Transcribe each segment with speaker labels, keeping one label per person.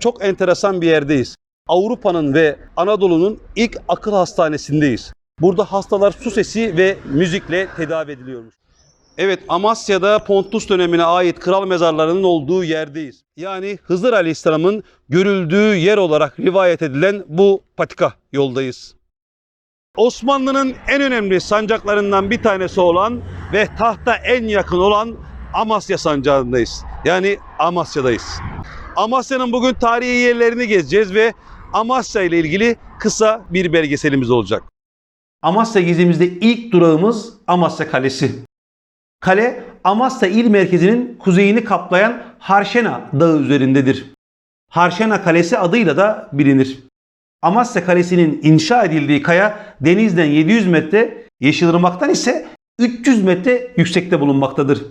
Speaker 1: Çok enteresan bir yerdeyiz. Avrupa'nın ve Anadolu'nun ilk akıl hastanesindeyiz. Burada hastalar su sesi ve müzikle tedavi ediliyormuş. Evet Amasya'da Pontus dönemine ait kral mezarlarının olduğu yerdeyiz. Yani Hızır Aleyhisselam'ın görüldüğü yer olarak rivayet edilen bu patika yoldayız. Osmanlı'nın en önemli sancaklarından bir tanesi olan ve tahta en yakın olan Amasya sancağındayız. Yani Amasya'dayız. Amasya'nın bugün tarihi yerlerini gezeceğiz ve Amasya ile ilgili kısa bir belgeselimiz olacak.
Speaker 2: Amasya gezimizde ilk durağımız Amasya Kalesi. Kale Amasya il merkezinin kuzeyini kaplayan Harşena Dağı üzerindedir. Harşena Kalesi adıyla da bilinir. Amasya Kalesi'nin inşa edildiği kaya denizden 700 metre, Yeşilırmak'tan ise 300 metre yüksekte bulunmaktadır.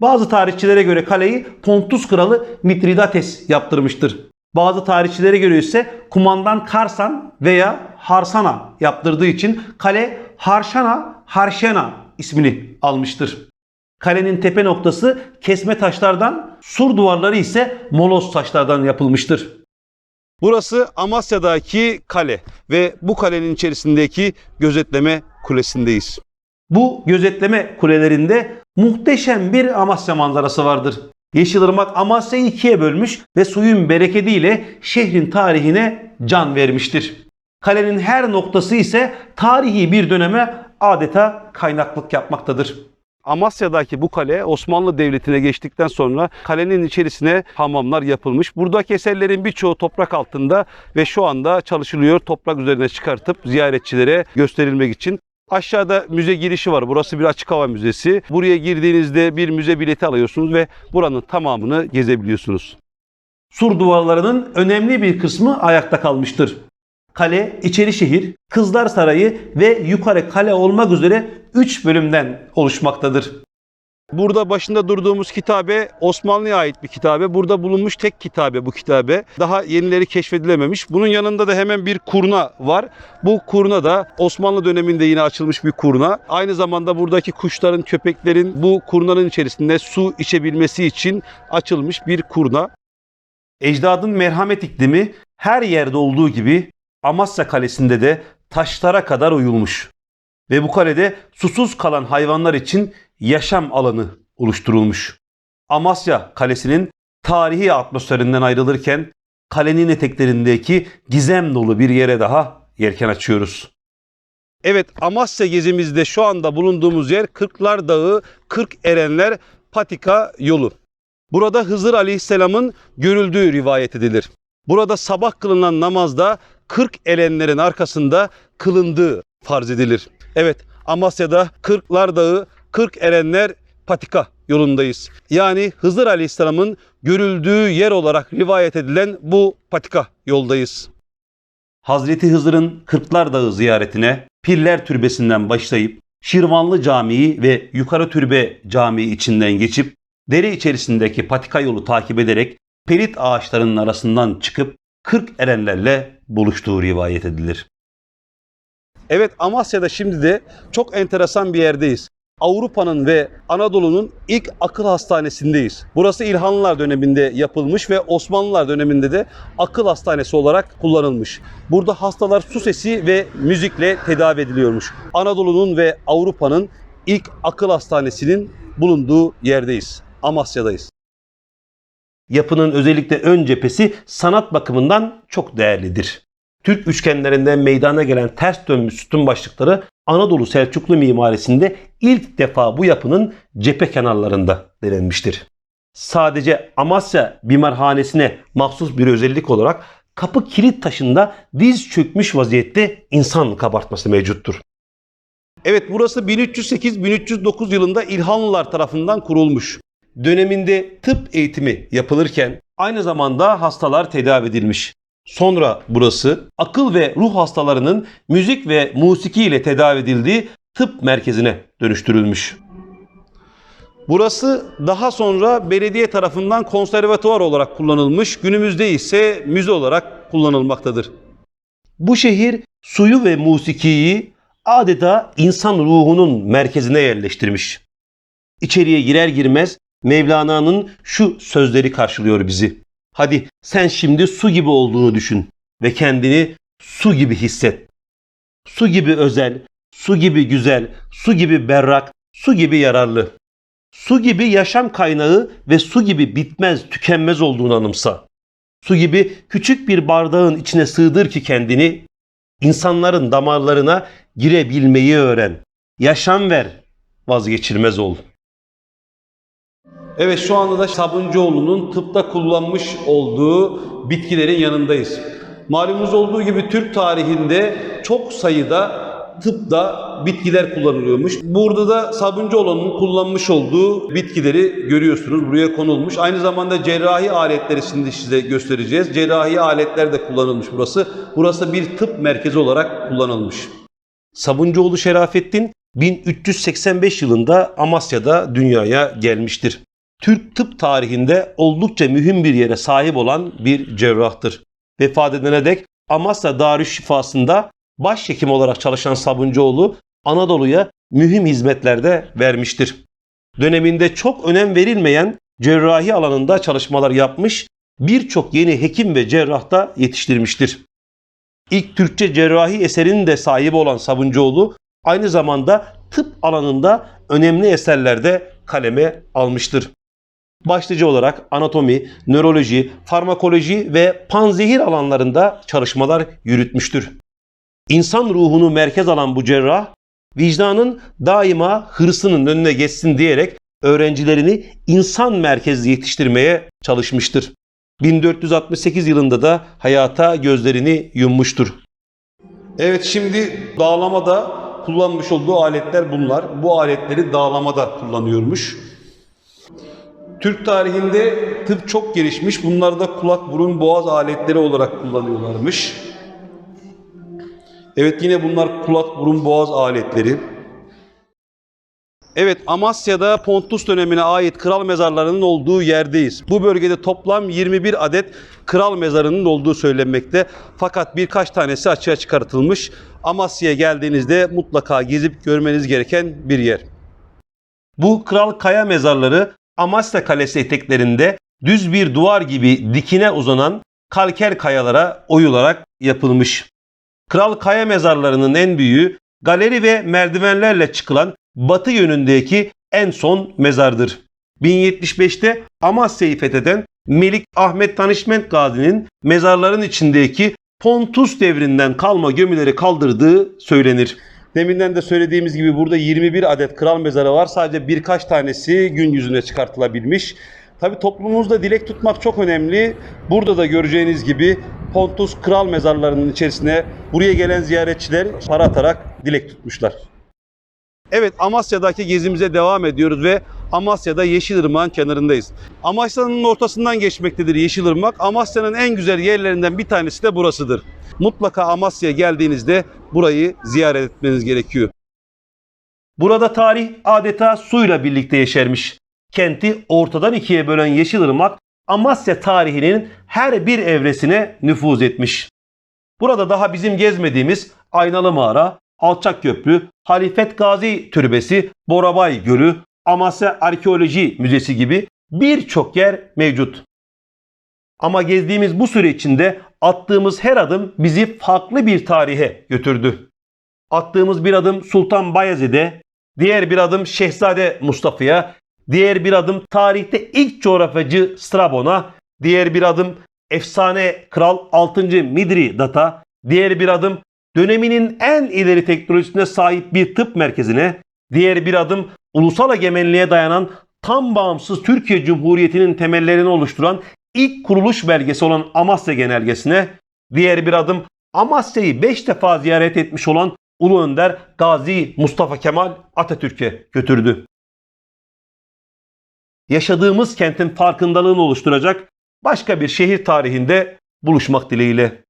Speaker 2: Bazı tarihçilere göre kaleyi Pontus kralı Mitridates yaptırmıştır. Bazı tarihçilere göre ise kumandan Karsan veya Harsana yaptırdığı için kale Harşana Harşena ismini almıştır. Kalenin tepe noktası kesme taşlardan, sur duvarları ise molos taşlardan yapılmıştır.
Speaker 1: Burası Amasya'daki kale ve bu kalenin içerisindeki gözetleme kulesindeyiz.
Speaker 2: Bu gözetleme kulelerinde muhteşem bir Amasya manzarası vardır. Yeşilırmak Amasya'yı ikiye bölmüş ve suyun bereketiyle şehrin tarihine can vermiştir. Kalenin her noktası ise tarihi bir döneme adeta kaynaklık yapmaktadır.
Speaker 1: Amasya'daki bu kale Osmanlı Devleti'ne geçtikten sonra kalenin içerisine hamamlar yapılmış. Buradaki eserlerin birçoğu toprak altında ve şu anda çalışılıyor toprak üzerine çıkartıp ziyaretçilere gösterilmek için. Aşağıda müze girişi var. Burası bir açık hava müzesi. Buraya girdiğinizde bir müze bileti alıyorsunuz ve buranın tamamını gezebiliyorsunuz.
Speaker 2: Sur duvarlarının önemli bir kısmı ayakta kalmıştır. Kale, içeri şehir, Kızlar Sarayı ve yukarı kale olmak üzere 3 bölümden oluşmaktadır.
Speaker 1: Burada başında durduğumuz kitabe Osmanlı'ya ait bir kitabe. Burada bulunmuş tek kitabe bu kitabe. Daha yenileri keşfedilememiş. Bunun yanında da hemen bir kurna var. Bu kurna da Osmanlı döneminde yine açılmış bir kurna. Aynı zamanda buradaki kuşların, köpeklerin bu kurnanın içerisinde su içebilmesi için açılmış bir kurna.
Speaker 2: Ecdadın merhamet iklimi her yerde olduğu gibi Amasya Kalesi'nde de taşlara kadar oyulmuş. Ve bu kalede susuz kalan hayvanlar için yaşam alanı oluşturulmuş. Amasya Kalesi'nin tarihi atmosferinden ayrılırken kalenin eteklerindeki gizem dolu bir yere daha yelken açıyoruz.
Speaker 1: Evet Amasya gezimizde şu anda bulunduğumuz yer Kırklar Dağı, Kırk Erenler Patika yolu. Burada Hızır Aleyhisselam'ın görüldüğü rivayet edilir. Burada sabah kılınan namazda 40 elenlerin arkasında kılındığı farz edilir. Evet Amasya'da Kırklar Dağı, 40 Erenler Patika yolundayız. Yani Hızır Aleyhisselam'ın görüldüğü yer olarak rivayet edilen bu patika yoldayız.
Speaker 2: Hazreti Hızır'ın Kırklar Dağı ziyaretine Pirler Türbesi'nden başlayıp Şirvanlı Camii ve Yukarı Türbe Camii içinden geçip dere içerisindeki patika yolu takip ederek pelit ağaçlarının arasından çıkıp 40 erenlerle buluştuğu rivayet edilir.
Speaker 1: Evet Amasya'da şimdi de çok enteresan bir yerdeyiz. Avrupa'nın ve Anadolu'nun ilk akıl hastanesindeyiz. Burası İlhanlılar döneminde yapılmış ve Osmanlılar döneminde de akıl hastanesi olarak kullanılmış. Burada hastalar su sesi ve müzikle tedavi ediliyormuş. Anadolu'nun ve Avrupa'nın ilk akıl hastanesinin bulunduğu yerdeyiz. Amasya'dayız.
Speaker 2: Yapının özellikle ön cephesi sanat bakımından çok değerlidir. Türk üçgenlerinden meydana gelen ters dönmüş sütun başlıkları Anadolu Selçuklu mimarisinde ilk defa bu yapının cephe kenarlarında denenmiştir. Sadece Amasya bimarhanesine mahsus bir özellik olarak kapı kilit taşında diz çökmüş vaziyette insan kabartması mevcuttur.
Speaker 1: Evet burası 1308-1309 yılında İlhanlılar tarafından kurulmuş. Döneminde tıp eğitimi yapılırken
Speaker 2: Aynı zamanda hastalar tedavi edilmiş.
Speaker 1: Sonra burası
Speaker 2: Akıl ve ruh hastalarının müzik ve musiki ile tedavi edildiği tıp merkezine dönüştürülmüş.
Speaker 1: Burası daha sonra belediye tarafından konservatuvar olarak kullanılmış, günümüzde ise müze olarak kullanılmaktadır.
Speaker 2: Bu şehir suyu ve musikiyi adeta insan ruhunun merkezine yerleştirmiş. İçeriye girer girmez Mevlana'nın şu sözleri karşılıyor bizi. Hadi sen şimdi su gibi olduğunu düşün ve kendini su gibi hisset. Su gibi özel, su gibi güzel, su gibi berrak, su gibi yararlı. Su gibi yaşam kaynağı ve su gibi bitmez, tükenmez olduğunu anımsa. Su gibi küçük bir bardağın içine sığdır ki kendini, insanların damarlarına girebilmeyi öğren. Yaşam ver, vazgeçilmez ol.
Speaker 1: Evet şu anda da Sabuncuoğlu'nun tıpta kullanmış olduğu bitkilerin yanındayız. Malumunuz olduğu gibi Türk tarihinde çok sayıda tıpta bitkiler kullanılıyormuş. Burada da Sabuncuoğlu'nun kullanmış olduğu bitkileri görüyorsunuz. Buraya konulmuş. Aynı zamanda cerrahi aletleri şimdi size göstereceğiz. Cerrahi aletler de kullanılmış burası. Burası bir tıp merkezi olarak kullanılmış.
Speaker 2: Sabuncuoğlu Şerafettin 1385 yılında Amasya'da dünyaya gelmiştir. Türk tıp tarihinde oldukça mühim bir yere sahip olan bir cerrahtır. Vefat edene dek Amasya Darüşşifası'nda başhekim olarak çalışan Sabuncuoğlu Anadolu'ya mühim hizmetlerde vermiştir. Döneminde çok önem verilmeyen cerrahi alanında çalışmalar yapmış, birçok yeni hekim ve cerrah da yetiştirmiştir. İlk Türkçe cerrahi eserin de sahibi olan Sabuncuoğlu aynı zamanda tıp alanında önemli eserlerde kaleme almıştır. Başlıca olarak anatomi, nöroloji, farmakoloji ve panzehir alanlarında çalışmalar yürütmüştür. İnsan ruhunu merkez alan bu cerrah, vicdanın daima hırsının önüne geçsin diyerek öğrencilerini insan merkezli yetiştirmeye çalışmıştır. 1468 yılında da hayata gözlerini yummuştur.
Speaker 1: Evet şimdi dağlamada kullanmış olduğu aletler bunlar. Bu aletleri dağlamada kullanıyormuş. Türk tarihinde tıp çok gelişmiş. Bunları da kulak, burun, boğaz aletleri olarak kullanıyorlarmış. Evet yine bunlar kulak, burun, boğaz aletleri. Evet Amasya'da Pontus dönemine ait kral mezarlarının olduğu yerdeyiz. Bu bölgede toplam 21 adet kral mezarının olduğu söylenmekte. Fakat birkaç tanesi açığa çıkartılmış. Amasya'ya geldiğinizde mutlaka gezip görmeniz gereken bir yer.
Speaker 2: Bu kral kaya mezarları Amasya Kalesi eteklerinde düz bir duvar gibi dikine uzanan kalker kayalara oyularak yapılmış. Kral kaya mezarlarının en büyüğü galeri ve merdivenlerle çıkılan batı yönündeki en son mezardır. 1075'te Amasya'yı fetheden Melik Ahmet Tanışment Gazi'nin mezarların içindeki Pontus devrinden kalma gömüleri kaldırdığı söylenir.
Speaker 1: Deminden de söylediğimiz gibi burada 21 adet kral mezarı var. Sadece birkaç tanesi gün yüzüne çıkartılabilmiş. Tabi toplumumuzda dilek tutmak çok önemli. Burada da göreceğiniz gibi Pontus kral mezarlarının içerisine buraya gelen ziyaretçiler para atarak dilek tutmuşlar. Evet Amasya'daki gezimize devam ediyoruz ve Amasya'da Yeşilırmak'ın kenarındayız. Amasya'nın ortasından geçmektedir Yeşilırmak. Amasya'nın en güzel yerlerinden bir tanesi de burasıdır. Mutlaka Amasya'ya geldiğinizde burayı ziyaret etmeniz gerekiyor.
Speaker 2: Burada tarih adeta suyla birlikte yeşermiş. Kenti ortadan ikiye bölen Yeşilırmak Amasya tarihinin her bir evresine nüfuz etmiş. Burada daha bizim gezmediğimiz Aynalı Mağara, Alçak Köprü, Halifet Gazi Türbesi, Borabay Gölü, Amasya Arkeoloji Müzesi gibi birçok yer mevcut. Ama gezdiğimiz bu süre içinde attığımız her adım bizi farklı bir tarihe götürdü. Attığımız bir adım Sultan Bayezid'e, diğer bir adım Şehzade Mustafa'ya, diğer bir adım tarihte ilk coğrafyacı Strabon'a, diğer bir adım efsane Kral 6. Midridat'a, diğer bir adım döneminin en ileri teknolojisine sahip bir tıp merkezine, diğer bir adım ulusal egemenliğe dayanan tam bağımsız Türkiye Cumhuriyeti'nin temellerini oluşturan ilk kuruluş belgesi olan Amasya Genelgesi'ne, diğer bir adım Amasya'yı 5 defa ziyaret etmiş olan Ulu Önder Gazi Mustafa Kemal Atatürk'e götürdü. Yaşadığımız kentin farkındalığını oluşturacak başka bir şehir tarihinde buluşmak dileğiyle.